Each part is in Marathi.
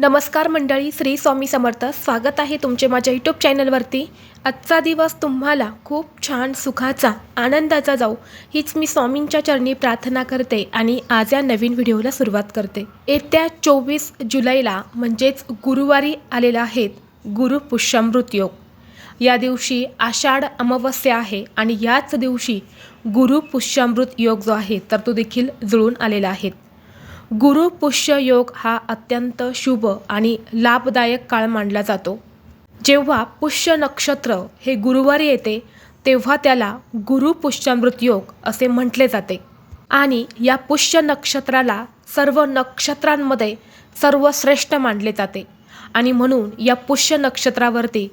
नमस्कार मंडळी श्री स्वामी समर्थ. स्वागत आहे तुमचे माझ्या यूट्यूब चॅनलवरती आजचा दिवस तुम्हाला खूप छान सुखाचा आनंदाचा जाऊ हीच मी स्वामींच्या चरणी प्रार्थना करते आणि आज या नवीन व्हिडिओला सुरुवात करते. येत्या चोवीस जुलैला म्हणजेच गुरुवारी आलेला आहेत गुरु पुष्यामृत योग. या दिवशी आषाढ अमावस्या आहे आणि याच दिवशी गुरु पुष्यामृत योग जो आहे तर तो देखील जुळून आलेला आहे. गुरु पुष्य योग हा अत्यंत शुभ आणि लाभदायक काळ मानला जातो. जेव्हा पुष्य नक्षत्र हे गुरुवारी येते तेव्हा त्याला गुरु पुष्यामृत योग असे म्हटले जाते. आणि या पुष्य नक्षत्राला सर्व नक्षत्रांमध्ये सर्वश्रेष्ठ मानले जाते. आणि म्हणून या पुष्य नक्षत्रावरती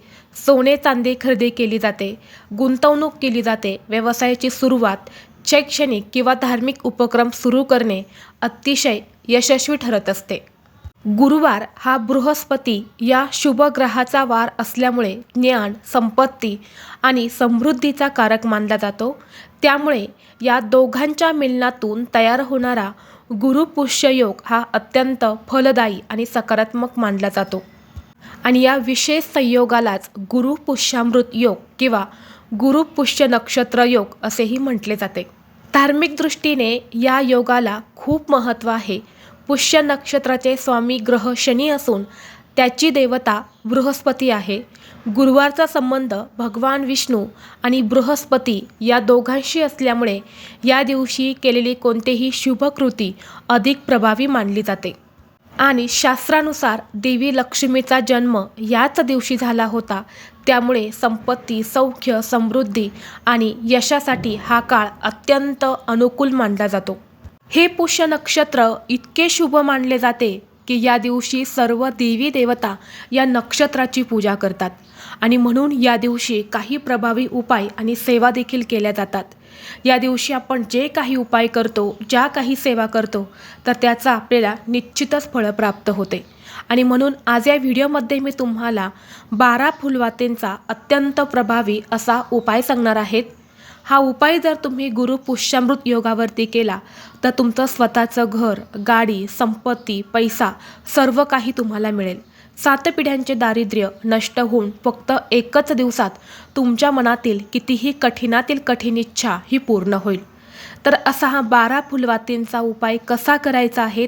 सोने चांदी खरेदी केली जाते गुंतवणूक केली जाते व्यवसायाची सुरुवात शैक्षणिक किंवा धार्मिक उपक्रम सुरू करणे अतिशय यशस्वी ठरत असते. गुरुवार हा बृहस्पती या शुभ ग्रहाचा वार असल्यामुळे ज्ञान संपत्ती आणि समृद्धीचा कारक मानला जातो. त्यामुळे या दोघांच्या मिलनातून तयार होणारा गुरुपुष्य योग हा अत्यंत फलदायी आणि सकारात्मक मानला जातो. आणि या विशेष संयोगालाच गुरुपुष्यामृत योग किंवा गुरुपुष्य नक्षत्र योग असेही म्हटले जाते. धार्मिक दृष्टीने या योगाला खूप महत्त्व आहे. पुष्य नक्षत्राचे स्वामी ग्रह शनी असून त्याची देवता बृहस्पती आहे. गुरुवारचा संबंध भगवान विष्णू आणि बृहस्पती या दोघांशी असल्यामुळे या दिवशी केलेली कोणतेही शुभकृती अधिक प्रभावी मानली जाते. आणि शास्त्रानुसार देवी लक्ष्मीचा जन्म याच दिवशी झाला होता. त्यामुळे संपत्ती सौख्य समृद्धी आणि यशासाठी हा काळ अत्यंत अनुकूल मानला जातो. हे पुष्य नक्षत्र इतके शुभ मानले जाते की या दिवशी सर्व देवी देवता या नक्षत्राची पूजा करतात. आणि म्हणून या दिवशी काही प्रभावी उपाय आणि सेवा देखील केल्या जातात. या दिवशी आपण जे काही उपाय करतो ज्या काही सेवा करतो तर त्याचा आपल्याला निश्चितच फळ प्राप्त होते. आणि म्हणून आज या व्हिडिओमध्ये मी तुम्हाला बारा फुलवातेंचा अत्यंत प्रभावी असा उपाय सांगणार आहेत हा उपाय जर तुम्ही गुरु पुष्यामृत योगावरती केला तर तुमचं स्वतःचं घर गाडी संपत्ती पैसा सर्व काही तुम्हाला मिळेल. सात पिढ्यांचे दारिद्र्य नष्ट होऊन फक्त एकच दिवसात तुमच्या मनातील कितीही कठीणातील कठीण इच्छा ही पूर्ण होईल. तर असा हा बारा फुलवातींचा उपाय कसा करायचा आहे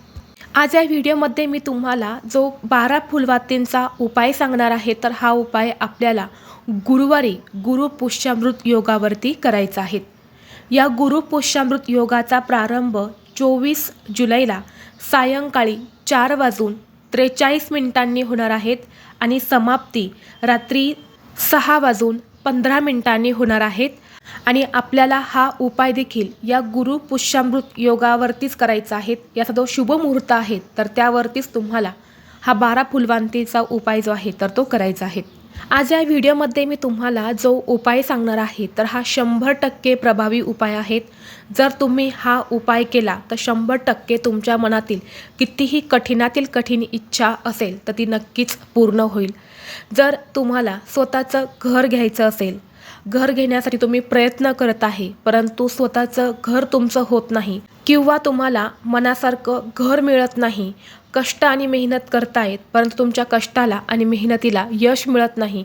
आज या व्हिडिओमध्ये मी तुम्हाला जो बारा फुलवातींचा उपाय सांगणार आहे तर हा उपाय आपल्याला गुरुवारी गुरुपुष्यामृत योगावरती करायचा आहे. या गुरुपुष्यामृत योगाचा प्रारंभ चोवीस जुलैला सायंकाळी चार वाजून त्रेचाळीस मिनिटांनी होणार आहेत आणि समाप्ती रात्री सहा वाजून पंधरा मिनिटांनी होणार आहेत आणि आपल्याला हा उपाय देखील या गुरु पुष्यामृत योगावरतीच करायचा आहे. याचा जो शुभ मुहूर्त आहे तर त्यावरतीच तुम्हाला हा बारा फुलवांतीचा उपाय जो आहे तर तो करायचा आहे. आज या व्हिडिओमध्ये मी तुम्हाला जो उपाय सांगणार आहे तर हा शंभर टक्के प्रभावी उपाय आहेत जर तुम्ही हा उपाय केला तर शंभर टक्के तुमच्या मनातील कितीही कठीणातील कठीण इच्छा असेल तर ती नक्कीच पूर्ण होईल. जर तुम्हाला स्वतःचं घर घ्यायचं असेल घर घेण्यासाठी तुम्ही प्रयत्न करत आहे परंतु स्वतःचं घर तुमचं होत नाही किंवा तुम्हाला मनासारखं घर मिळत नाही कष्ट आणि मेहनत करतायत परंतु तुमच्या कष्टाला आणि मेहनतीला यश मिळत नाही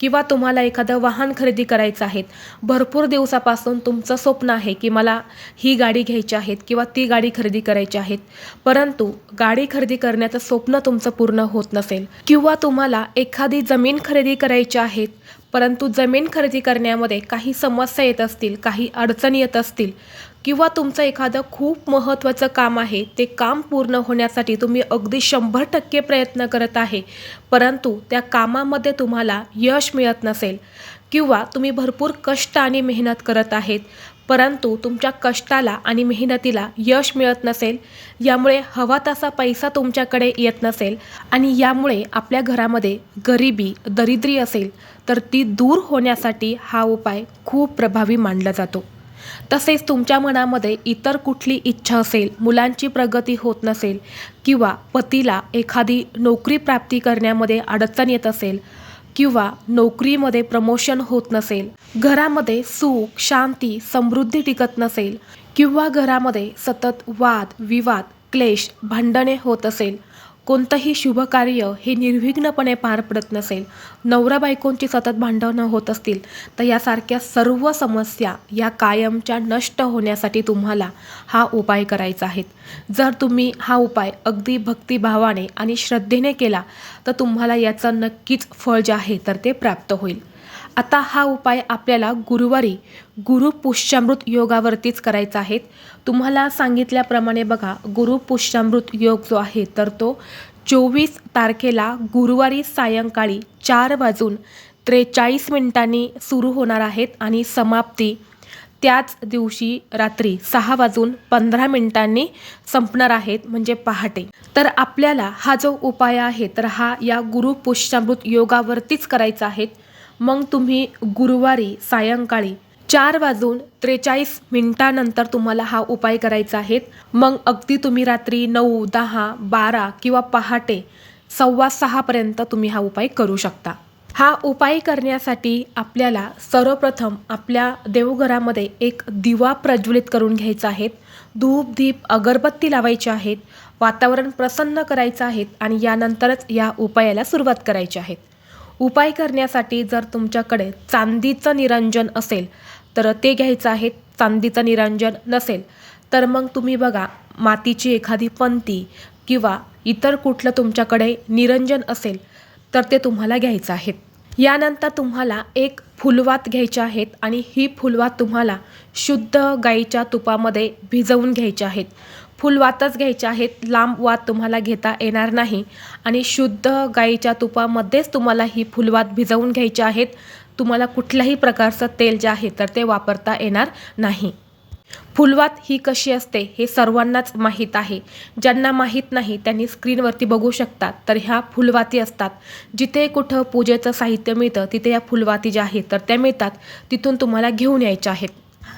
किंवा तुम्हाला एखादं वाहन खरेदी करायचं आहे. भरपूर दिवसापासून तुमचं स्वप्न आहे की मला ही गाडी घ्यायची आहेत किंवा ती गाडी खरेदी करायची आहेत परंतु गाडी खरेदी करण्याचं स्वप्न तुमचं पूर्ण होत नसेल किंवा तुम्हाला एखादी जमीन खरेदी करायची आहेत परंतु जमीन खरेदी करण्यामध्ये काही समस्या येत असतील काही अडचणी येत असतील किंवा तुमचं एखादं खूप महत्त्वाचं काम आहे ते काम पूर्ण होण्यासाठी तुम्ही अगदी शंभर टक्के प्रयत्न करत आहे परंतु त्या कामामध्ये तुम्हाला यश मिळत नसेल किंवा तुम्ही भरपूर कष्ट आणि मेहनत करत आहेत परंतु तुमच्या कष्टाला आणि मेहनतीला यश मिळत नसेल यामुळे हवा तसा पैसा तुमच्याकडे येत नसेल आणि यामुळे आपल्या घरामध्ये गरिबी दरिद्री असेल तर ती दूर होण्यासाठी हा उपाय खूप प्रभावी मानला जातो. तसेच तुमच्या मनामध्ये इतर कुठली इच्छा असेल मुलांची प्रगती होत नसेल किंवा पतीला एखादी नोकरी प्राप्ती करण्यामध्ये अडचण येत असेल किंवा नोकरीमध्ये प्रमोशन होत नसेल घरामध्ये सुख शांती समृद्धी टिकत नसेल किंवा घरामध्ये सतत वाद विवाद क्लेश भांडणे होत असेल कोणतंही शुभ कार्य हे निर्विघ्नपणे पार पडत नसेल नवरा बायकोंची सतत भांडणं होत असतील तर यासारख्या सर्व समस्या या कायमच्या नष्ट होण्यासाठी तुम्हाला हा उपाय करायचा आहे. जर तुम्ही हा उपाय अगदी भक्तिभावाने आणि श्रद्धेने केला तर तुम्हाला याचं नक्कीच फळ जे आहे तर ते प्राप्त होईल. आता हा उपाय आपल्याला गुरुवारी गुरु पुष्यामृत योगावरतीच करायचा आहे. तुम्हाला सांगितल्याप्रमाणे बघा गुरु पुष्यामृत योग जो आहे तर तो चोवीस तारखेला गुरुवारी सायंकाळी चार वाजून त्रेचाळीस मिनिटांनी सुरू होणार आहेत आणि समाप्ती त्याच दिवशी रात्री सहा वाजून पंधरा मिनिटांनी संपणार आहेत म्हणजे पहाटे. तर आपल्याला हा जो उपाय आहे तर हा या गुरु पुष्यामृत योगावरतीच करायचा आहे. मग तुम्ही गुरुवारी सायंकाळी चार वाजून त्रेचाळीस मिनिटानंतर तुम्हाला हा उपाय करायचा आहे. मग अगदी तुम्ही रात्री नऊ दहा बारा किंवा पहाटे सव्वा सहापर्यंत तुम्ही हा उपाय करू शकता. हा उपाय करण्यासाठी आपल्याला सर्वप्रथम आपल्या देवघरामध्ये एक दिवा प्रज्वलित करून घ्यायचा आहे. धूप दीप अगरबत्ती लावायची आहेत. वातावरण प्रसन्न करायचं आहेत आणि यानंतरच या उपायाला सुरुवात करायची आहेत उपाय करण्यासाठी जर तुमच्याकडे चांदीचं निरंजन असेल तर ते घ्यायचं आहे. चांदीचं निरंजन नसेल तर मग तुम्ही बघा मातीची एखादी पंती किंवा इतर कुठलं तुमच्याकडे निरंजन असेल तर ते तुम्हाला घ्यायचं आहे. यानंतर तुम्हाला एक फुलवात घ्यायचे आहेत आणि ही फुलवात तुम्हाला शुद्ध गाईच्या तुपामध्ये भिजवून घ्यायची आहेत फुलवातच घ्यायच्या आहेत लांब वात तुम्हाला घेता येणार नाही. आणि शुद्ध गाईच्या तुपामध्येच तुम्हाला ही फुलवात भिजवून घ्यायची आहेत. तुम्हाला कुठल्याही प्रकारचं तेल जे आहे तर ते वापरता येणार नाही. फुलवात ही कशी असते हे सर्वांनाच माहीत आहे. ज्यांना माहीत नाही त्यांनी स्क्रीनवरती बघू शकतात. तर ह्या फुलवाती असतात. जिथे कुठं पूजेचं साहित्य मिळतं तिथे या फुलवाती ज्या आहेत तर त्या मिळतात. तिथून तुम्हाला घेऊन यायच्या आहेत.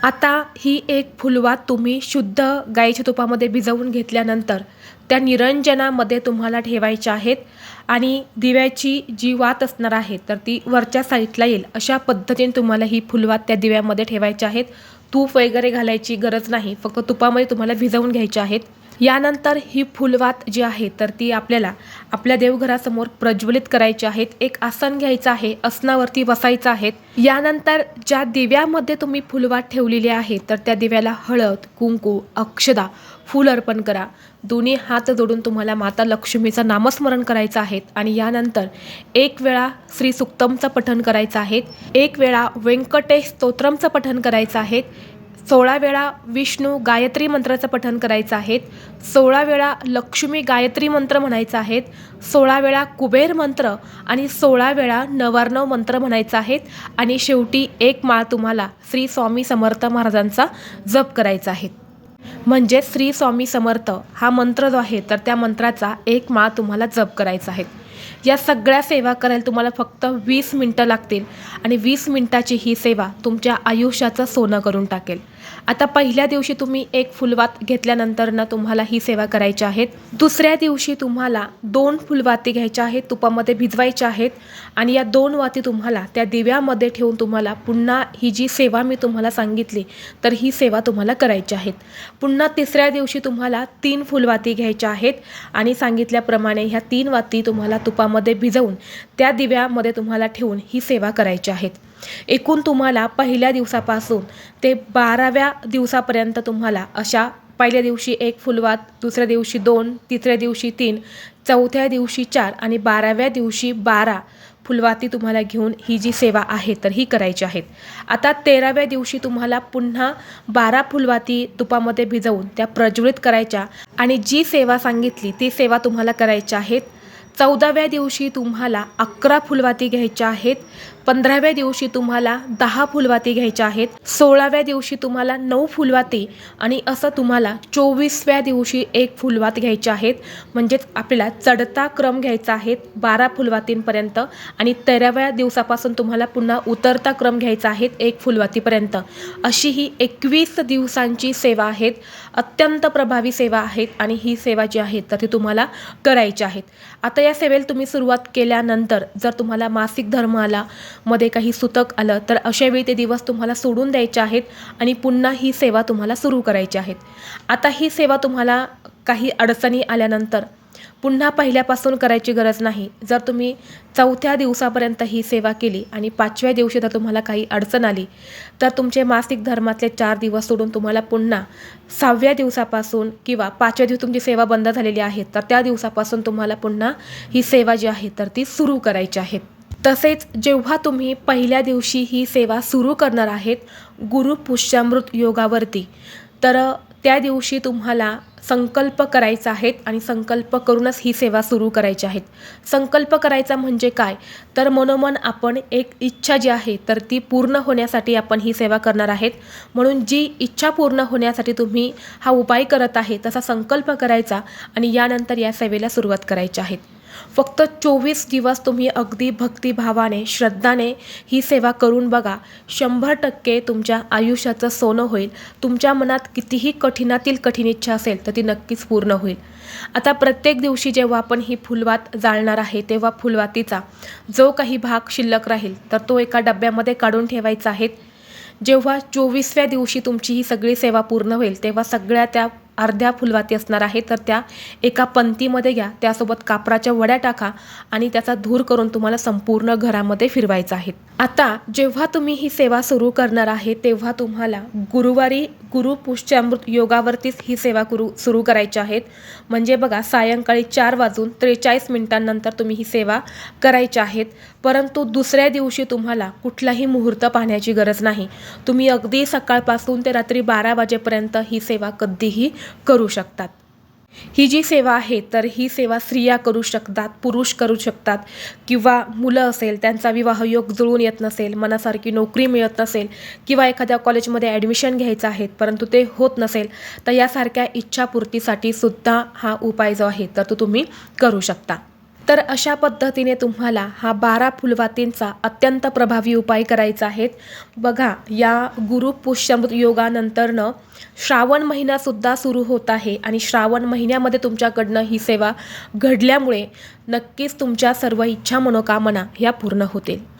आता ही एक फुलवात तुम्ही शुद्ध गाईच्या तुपामध्ये भिजवून घेतल्यानंतर त्या निरंजनामध्ये तुम्हाला ठेवायच्या आहेत आणि दिव्याची जी वात असणार आहे तर ती वरच्या साईडला येईल. अशा पद्धतीने तुम्हाला ही फुलवात त्या दिव्यामध्ये ठेवायच्या आहेत. तूप वगैरे घालायची गरज नाही. फक्त तुपामध्ये तुम्हाला भिजवून घ्यायच्या आहेत. यानंतर ही फुलवात जी आहे तर ती आपल्याला आपल्या देवघरासमोर प्रज्वलित करायची आहेत. एक आसन घ्यायचं आहे आसनावरती बसायचं आहे यानंतर ज्या दिव्यामध्ये तुम्ही फुलवात ठेवलेली आहे तर त्या दिव्याला हळद कुंकू अक्षदा फूल अर्पण करा. दोन्ही हात जोडून तुम्हाला माता लक्ष्मीचं नामस्मरण करायचं आहे आणि यानंतर एक वेळा श्री सुक्तमचं पठण करायचं आहे. एक वेळा व्यंकटेश स्तोत्रमचं पठण करायचं आहे. सोळा वेळा विष्णू गायत्री मंत्राचं पठण करायचं आहे सोळा वेळा लक्ष्मी गायत्री मंत्र म्हणायचं आहेत. सोळा वेळा कुबेर मंत्र आणि सोळा वेळा नवार्णव मंत्र म्हणायचं आहेत. आणि शेवटी एक माळ तुम्हाला श्री स्वामी समर्थ महाराजांचा जप करायचा आहे. म्हणजे श्री स्वामी समर्थ हा मंत्र जो आहे तर त्या मंत्राचा एक माळ तुम्हाला जप करायचा आहे. या सगळ्या सेवा करायला तुम्हाला फक्त वीस मिनटं लागतील. आणि वीस मिनटाची ही सेवा तुमच्या आयुष्याचं सोनं करून टाकेल. आता पहिल्या दिवशी तुम्ही एक फुलवात घेतल्यानंतर ना तुम्हाला ही सेवा करायची आहेत. दुसऱ्या दिवशी तुम्हाला दोन फुलवाती घ्यायच्या आहेत तुपामध्ये भिजवायच्या आहेत. आणि या दोन वाती तुम्हाला त्या दिव्यामध्ये ठेवून तुम्हाला पुन्हा ही जी सेवा मी तुम्हाला सांगितली तर ही सेवा तुम्हाला करायची आहेत. पुन्हा तिसऱ्या दिवशी तुम्हाला तीन फुलवाती घ्यायच्या आहेत. आणि सांगितल्याप्रमाणे ह्या तीन वाती तुम्हाला तुपा तुपामध्ये भिजवून त्या दिव्यामध्ये तुम्हाला ठेवून ही सेवा करायची आहेत एकूण तुम्हाला पहिल्या दिवसापासून ते बाराव्या दिवसापर्यंत तुम्हाला अशा पहिल्या दिवशी एक फुलवात दुसऱ्या दिवशी दोन तिसऱ्या दिवशी तीन चौथ्या दिवशी चार आणि बाराव्या दिवशी बारा फुलवाती तुम्हाला घेऊन ही जी सेवा आहे तर ही करायची आहेत. आता तेराव्या दिवशी तुम्हाला पुन्हा बारा फुलवाती तुपामध्ये भिजवून त्या प्रज्वलित करायच्या आणि जी सेवा सांगितली ती सेवा तुम्हाला करायच्या आहेत चौदाव्या दिवशी तुम्हाला अकरा फुलवाती घ्यायच्या आहेत. पंधराव्या दिवशी तुम्हाला दहा फुलवाती घ्यायच्या आहेत. सोळाव्या दिवशी तुम्हाला नऊ फुलवाती आणि असं तुम्हाला चोवीसव्या दिवशी एक फुलवात घ्यायचे आहेत. म्हणजेच आपल्याला चढता क्रम घ्यायचा आहे बारा फुलवातींपर्यंत आणि तेराव्या दिवसापासून तुम्हाला पुन्हा उतरता क्रम घ्यायचा आहे एक फुलवातीपर्यंत. अशी ही एकवीस दिवसांची सेवा आहेत. अत्यंत प्रभावी सेवा आहेत आणि ही सेवा जी आहे तर ती तुम्हाला करायची आहेत. आता या सेवेला तुम्ही सुरुवात केल्यानंतर जर तुम्हाला मासिक धर्म आला मध्ये काही सुतक आलं तर अशा वेळी ते दिवस तुम्हाला सोडून द्यायचे आहेत आणि पुन्हा ही सेवा तुम्हाला सुरू करायची आहेत. आता ही सेवा तुम्हाला काही अडचणी आल्यानंतर पुन्हा पहिल्यापासून करायची गरज नाही. जर तुम्ही चौथ्या दिवसापर्यंत ही सेवा केली आणि पाचव्या दिवशी जर तुम्हाला काही अडचण आली तर तुमचे मासिक धर्मातले चार दिवस सोडून तुम्हाला पुन्हा सहाव्या दिवसापासून किंवा पाचव्या दिवशी तुमची सेवा बंद झालेली आहे तर त्या दिवसापासून तुम्हाला पुन्हा ही सेवा जी आहे तर ती सुरू करायची आहे. तसेच जेव्हा तुम्ही पहिल्या दिवशी ही सेवा सुरू करणार आहेत गुरु पुष्यामृत योगावरती तर त्या दिवशी तुम्हाला संकल्प करायचा आहेत आणि संकल्प करूनच ही सेवा सुरू करायची आहेत. संकल्प करायचा म्हणजे काय? तर मनोमन आपण एक इच्छा जी आहे तर ती पूर्ण होण्यासाठी आपण ही सेवा करणार आहेत. म्हणून जी इच्छा पूर्ण होण्यासाठी तुम्ही हा उपाय करत आहे तसा संकल्प करायचा आणि यानंतर या सेवेला सुरुवात करायची आहेत फक्त चोवीस दिवस तुम्ही अगदी भक्तिभावाने श्रद्धाने ही सेवा करून बघा. शंभर टक्के तुमच्या आयुष्याचं सोनं होईल. तुमच्या मनात कितीही कठीणातील कठीण इच्छा असेल तर ती नक्कीच पूर्ण होईल. आता प्रत्येक दिवशी जेव्हा आपण ही फुलवात जाळणार आहे तेव्हा फुलवातीचा जो काही भाग शिल्लक राहील तर तो एका डब्यामध्ये काढून ठेवायचा आहे. जेव्हा चोवीसव्या दिवशी तुमची ही सगळी सेवा पूर्ण होईल तेव्हा सगळ्या त्या अर्ध्या फुलवाती असणार आहे तर त्या एका पंतीमध्ये घ्या. त्यासोबत कापराच्या वड्या टाका आणि त्याचा धूर करून तुम्हाला संपूर्ण घरामध्ये फिरवायचं आहे. आता जेव्हा तुम्ही ही सेवा सुरू करणार आहे तेव्हा तुम्हाला गुरुवारी गुरु पुष्यामृत योगावरतीच ही सेवा करू सुरू करायची आहेत. म्हणजे बघा सायंकाळी चार वाजून त्रेचाळीस मिनिटांनंतर तुम्ही ही सेवा करायची आहेत. परंतु दुसऱ्या दिवशी तुम्हाला कुठलाही मुहूर्त पाहण्याची गरज नाही. तुम्ही अगदी सकाळपासून ते रात्री बारा वाजेपर्यंत ही सेवा कधीही करू शकतात. ही जी सेवा आहे तर ही सेवा स्त्रिया करू शकतात पुरुष करू शकतात किंवा मुलं असेल त्यांचा विवाह योग जुळून येत नसेल मनासारखी नोकरी मिळत नसेल किंवा एखाद्या कॉलेजमध्ये ॲडमिशन घ्यायचं आहे परंतु ते होत नसेल तर यासारख्या इच्छापूर्तीसाठी सुद्धा हा उपाय जो आहे तर तो तुम्ही करू शकता. तर अशा पद्धतीने तुम्हाला हा बारा फुलवातींचा अत्यंत प्रभावी उपाय करायचा आहे बघा या गुरु पुष्यमृत योगानंतरनं श्रावण महिनासुद्धा सुरू होत आहे आणि श्रावण महिन्यामध्ये तुमच्याकडनं ही सेवा घडल्यामुळे नक्कीच तुमच्या सर्व इच्छा मनोकामना ह्या पूर्ण होतील.